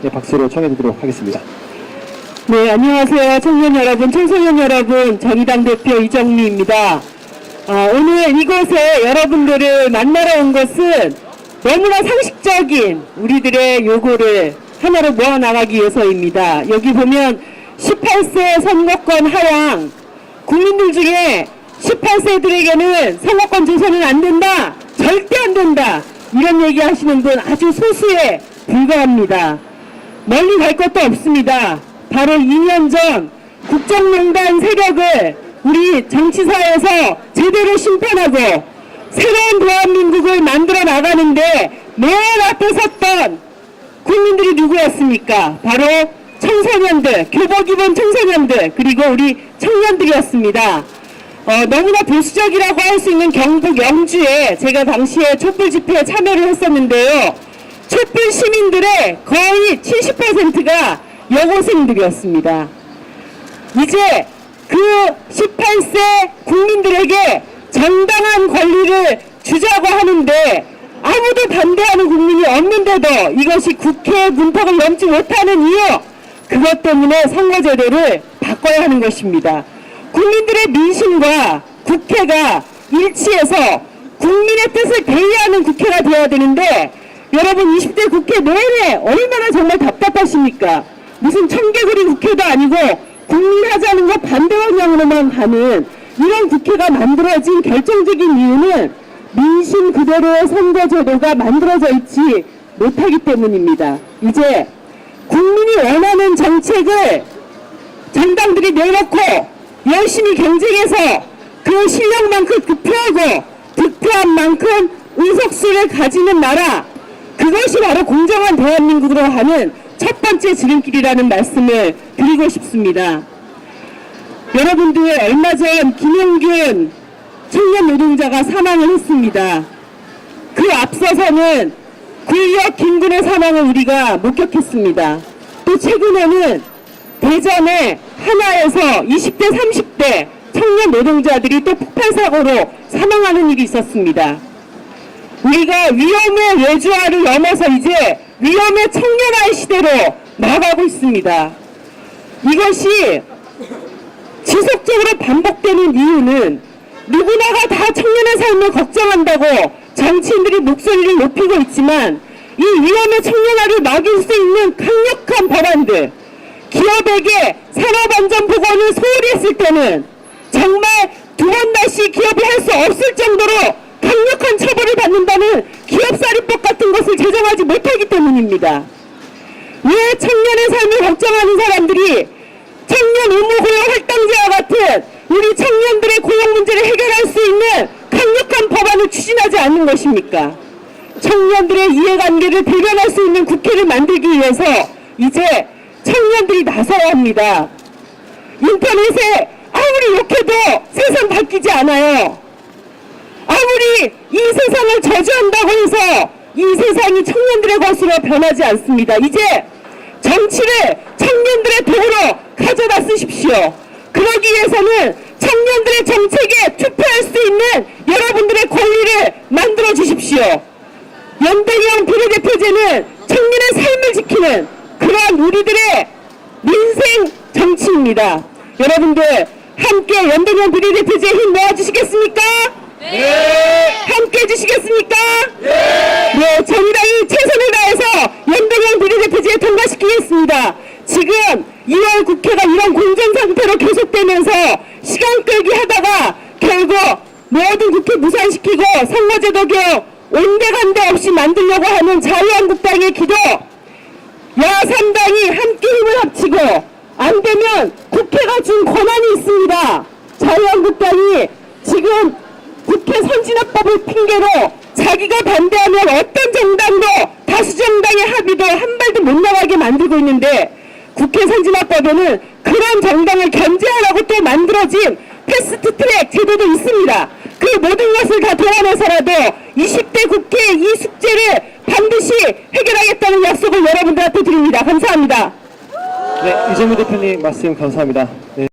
네, 박수로 청해드리도록 하겠습니다. 네, 안녕하세요. 청년 여러분, 청소년 여러분, 정의당 대표 이정미입니다. 어, 오늘 이곳에 여러분들을 만나러 온 것은 너무나 상식적인 우리들의 요구를 하나로 모아나가기 위해서입니다. 여기 보면 18세 선거권 하향, 국민들 중에 18세들에게는 선거권 조선은 안 된다, 절대 안 된다, 이런 얘기 하시는 분 아주 소수에 불과합니다. 멀리 갈 것도 없습니다. 바로 2년 전 국정농단 세력을 우리 정치사에서 제대로 심판하고 새로운 대한민국을 만들어 나가는데 맨 앞에 섰던 국민들이 누구였습니까? 바로 청소년들, 교복 입은 청소년들, 그리고 우리 청년들이었습니다. 어, 너무나 보수적이라고 할 수 있는 경북 영주에 제가 당시에 촛불 집회에 참여를 했었는데요. 촛불 시민들의 거의 70%가 여고생들이었습니다. 이제 그 18세 국민들에게 정당한 권리를 주자고 하는데 아무도 반대하는 국민이 없는데도 이것이 국회 문턱을 넘지 못하는 이유 그것 때문에 선거제도를 바꿔야 하는 것입니다. 국민들의 민심과 국회가 일치해서 국민의 뜻을 대의하는 국회가 되어야 되는데 여러분 20대 국회 내내 얼마나 정말 답답하십니까? 무슨 청개구리 국회도 아니고 국민 하자는 거 반대 방향으로만 가는 이런 국회가 만들어진 결정적인 이유는 민심 그대로의 선거제도가 만들어져 있지 못하기 때문입니다. 이제 국민이 원하는 정책을 정당들이 내놓고 열심히 경쟁해서 그 실력만큼 득표하고 득표한 만큼 의석수를 가지는 나라 그것이 바로 공정한 대한민국으로 하는 첫 번째 지름길이라는 말씀을 드리고 싶습니다. 여러분들 얼마 전 김용균 청년 노동자가 사망을 했습니다. 그 앞서서는 구역 김군의 사망을 우리가 목격했습니다. 또 최근에는 대전의 하나에서 20대 30대 청년 노동자들이 또 폭발 사고로 사망하는 일이 있었습니다. 우리가 위험의 외주화를 넘어서 이제 위험의 청년화의 시대로 나아가고 있습니다. 이것이 지속적으로 반복되는 이유는 누구나가 다 청년의 삶을 걱정한다고 정치인들이 목소리를 높이고 있지만 이 위험의 청년화를 막을 수 있는 강력한 법안들 기업에게 산업안전보건을 소홀히 했을 때는 정말 두 번 다시 기업이 할 수 없을 정도로 강력한 처벌을 받는다는 기업사립법 같은 것을 제정하지 못하기 때문입니다. 왜 청년의 삶을 걱정하는 사람들이 청년 의무 고용 할당제와 같은 우리 청년들의 고용 문제를 해결할 수 있는 강력한 법안을 추진하지 않는 것입니까? 청년들의 이해관계를 대변할 수 있는 국회를 만들기 위해서 이제 청년들이 나서야 합니다. 인터넷에 아무리 욕해도 세상 바뀌지 않아요. 아무리 이 세상을 저주한다고 해서 이 세상이 청년들의 것으로 변하지 않습니다. 이제 정치를 청년들의 도구로 가져다 쓰십시오. 그러기 위해서는 청년들의 정책에 투표할 수 있는 여러분들의 권리를 만들어 주십시오. 연대형 비례대표제는 청년의 삶을 지키는 그러한 우리들의 민생 정치입니다. 여러분들 함께 연대형 비례대표제 힘 모아주시겠습니까? 네. 함께 해주시겠습니까? 네. 정의당이 최선을 다해서 연대형 비례대표제에 통과시키겠습니다. 지금 2월 국회가 이런 공전 상태로 계속되면서 시간 끌기 하다가 결국 모든 국회 무산시키고 선거제도 개혁 온데간데 없이 만들려고 하는 자유한국당의 기도 야3당이 함께 힘을 합치고 안 되면 국회가 준 권한이 있습니다. 자유한국당이 지금 국회 선진화법을 핑계로 자기가 반대하면 어떤 정당도 다수정당의 합의도 한 발도 못 나가게 만들고 있는데 국회 선진화법에는 그런 정당을 견제하라고 또 만들어진 패스트 트랙 제도도 있습니다. 그 모든 것을 다 도안해서라도 20대 국회 이 숙제를 반드시 해결하겠다는 약속을 여러분들한테 드립니다. 감사합니다. 네, 이재명 대표님 말씀 감사합니다. 네.